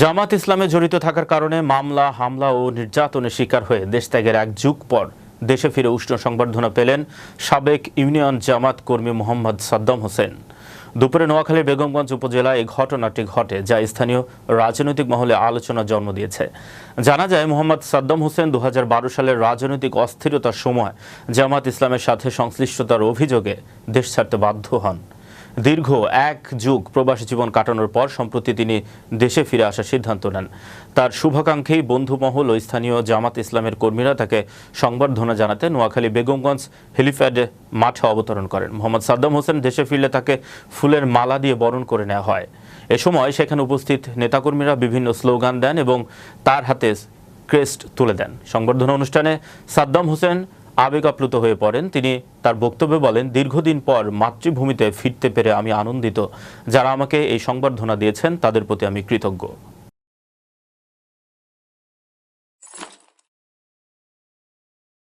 জামাত ইসলামে জড়িত থাকার কারণে মামলা, হামলা ও নির্যাতনের শিকার হয়ে দেশ ত্যাগের এক যুগ পর দেশে ফিরে উষ্ণ সংবর্ধনা পেলেন সাবেক ইউনিয়ন জামাত কর্মী মোহাম্মদ সাদ্দাম হোসেন। দুপুরে নোয়াখালীর বেগমগঞ্জ উপজেলায় এই ঘটনাটি ঘটে, যা স্থানীয় রাজনৈতিক মহলে আলোচনা জন্ম দিয়েছে। জানা যায়, মোহাম্মদ সাদ্দাম হোসেন দু হাজার বারো সালের রাজনৈতিক অস্থিরতার সময় জামাত ইসলামের সাথে সংশ্লিষ্টতার অভিযোগে দেশ ছাড়তে বাধ্য হন। দীর্ঘ এক যুগ প্রবাসী জীবন কাটানোর পর সম্প্রতি তিনি দেশে ফিরে আসার সিদ্ধান্ত নেন। তার শুভাকাঙ্ক্ষী বন্ধুমহল ও স্থানীয় জামাত ইসলামের কর্মীরা তাকে সংবর্ধনা জানাতে নোয়াখালী বেগমগঞ্জ হেলিপ্যাড মাঠে অবতরণ করেন। মোহাম্মদ সাদ্দাম হোসেন দেশে ফিরলে তাকে ফুলের মালা দিয়ে বরণ করে নেওয়া হয়। এ সময় সেখানে উপস্থিত নেতাকর্মীরা বিভিন্ন স্লোগান দেন এবং তার হাতে ক্রেস্ট তুলে দেন। সংবর্ধনা অনুষ্ঠানে সাদ্দাম হোসেন আবেগ আপ্লুত হয়ে পড়েন। তিনি তার বক্তব্যে বলেন, দীর্ঘদিন পর মাতৃভূমিতে ফিরতে পেরে আমি আনন্দিত। যারা আমাকে এই সংবর্ধনা দিয়েছেন, তাদের প্রতি আমি কৃতজ্ঞ।